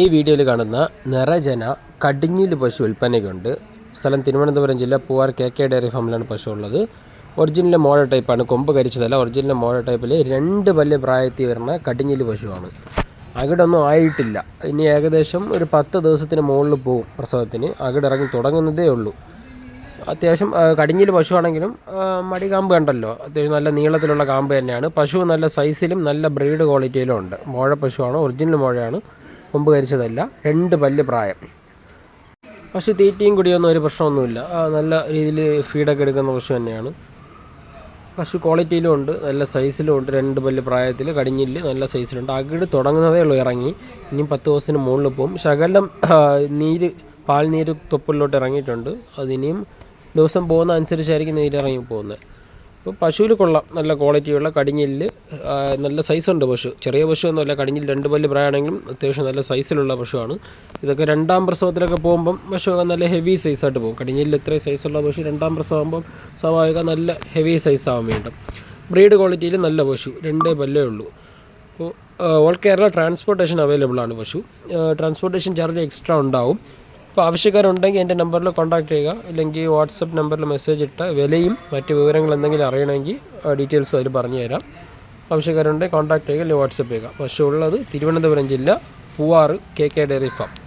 ഈ വീഡിയോയിൽ കാണുന്ന നിറജന കടിഞ്ഞിൽ പശു വിൽപ്പനയ്ക്കുണ്ട്. സ്ഥലം തിരുവനന്തപുരം ജില്ല പൂവാർ കെ കെ ഡയറി ഫാമിലാണ് പശു ഉള്ളത്. ഒറിജിനൽ മോഡൽ ടൈപ്പാണ് കൊമ്പ് കരിച്ചതല്ല. ഒറിജിനൽ മോഡൽ ടൈപ്പിൽ രണ്ട് പല്ല് പ്രായത്തിൽ വരുന്ന കടിഞ്ഞിൽ പശുവാണ്. അകിടൊന്നും ആയിട്ടില്ല. ഇനി ഏകദേശം ഒരു പത്ത് ദിവസത്തിന് മുകളിൽ പോകും പ്രസവത്തിന്. അകിടിറങ്ങി തുടങ്ങുന്നതേ ഉള്ളൂ. അത്യാവശ്യം കടിഞ്ഞിൽ പശുവാണെങ്കിലും മടി കാമ്പ് കണ്ടല്ലോ. അത്യാവശ്യം നല്ല നീളത്തിലുള്ള കാമ്പ് തന്നെയാണ്. പശു നല്ല സൈസിലും നല്ല ബ്രീഡ് ക്വാളിറ്റിയിലും ഉണ്ട്. മോഴ പശുവാണ്? ഒറിജിനൽ മോഴയാണ്. കൊമ്പ് കരിച്ചതല്ല രണ്ട് പല്ല് പ്രായം. പശു തീറ്റയും കുടിയൊന്നും ഒരു പ്രശ്നമൊന്നുമില്ല. നല്ല രീതിയിൽ ഫീഡൊക്കെ എടുക്കുന്ന പശു തന്നെയാണ്. പശു ക്വാളിറ്റിയിലും ഉണ്ട് നല്ല സൈസിലും ഉണ്ട്. രണ്ട് പല്ല് പ്രായത്തിൽ കടിഞ്ഞില്ല നല്ല സൈസിലുണ്ട് അകിട് തുടങ്ങുന്നതേ ഉള്ളൂ ഇറങ്ങി. ഇനി പത്ത് ദിവസത്തിന് മുകളിൽ പോകും ശകലം നീര് പാൽ നീര് തൊപ്പിലോട്ട് ഇറങ്ങിയിട്ടുണ്ട്. അതിനിയും ദിവസം പോകുന്ന അനുസരിച്ചായിരിക്കും നീര് ഇറങ്ങി പോകുന്നത്. അപ്പോൾ പശുവിൽ കൊള്ളാം. നല്ല ക്വാളിറ്റിയുള്ള കടിഞ്ഞിൽ നല്ല സൈസുണ്ട് പശു. ചെറിയ പശു ഒന്നുമല്ല. കടിഞ്ഞിൽ രണ്ട് പല്ല് പ്രായമാണെങ്കിലും അത്യാവശ്യം നല്ല സൈസിലുള്ള പശുവാണ്. ഇതൊക്കെ രണ്ടാം പ്രസവത്തിലൊക്കെ പോകുമ്പം പശു നല്ല ഹെവി സൈസായിട്ട് പോകും. കടിഞ്ഞിൽ ഇത്രയും സൈസുള്ള പശു രണ്ടാം പ്രസവമാകുമ്പം സ്വാഭാവിക നല്ല ഹെവി സൈസ് വേണ്ട വേണ്ടും ബ്രീഡ് ക്വാളിറ്റിയിൽ നല്ല പശു. രണ്ടേ പല്ലേ ഉള്ളൂ. അപ്പോൾ ഓൾ കേരള ട്രാൻസ്പോർട്ടേഷൻ അവൈലബിൾ ആണ് പശു. ട്രാൻസ്പോർട്ടേഷൻ ചാർജ് എക്സ്ട്രാ ഉണ്ടാവും. അപ്പോൾ ആവശ്യക്കാരുണ്ടെങ്കിൽ എന്റെ നമ്പറിൽ കോൺടാക്ട് ചെയ്യുക. അല്ലെങ്കിൽ വാട്സപ്പ് നമ്പറിൽ മെസ്സേജ് ഇട്ട് വിലയും മറ്റ് വിവരങ്ങൾ എന്തെങ്കിലും അറിയണമെങ്കിൽ ഡീറ്റെയിൽസ് അതിൽ പറഞ്ഞു തരാം. ആവശ്യക്കാരുണ്ടെങ്കിൽ കോൺടാക്ട് ചെയ്യുക. അല്ലെങ്കിൽ വാട്സപ്പ് ചെയ്യുക. പശു ഉള്ളത് തിരുവനന്തപുരം ജില്ല Poovar K K dairy farm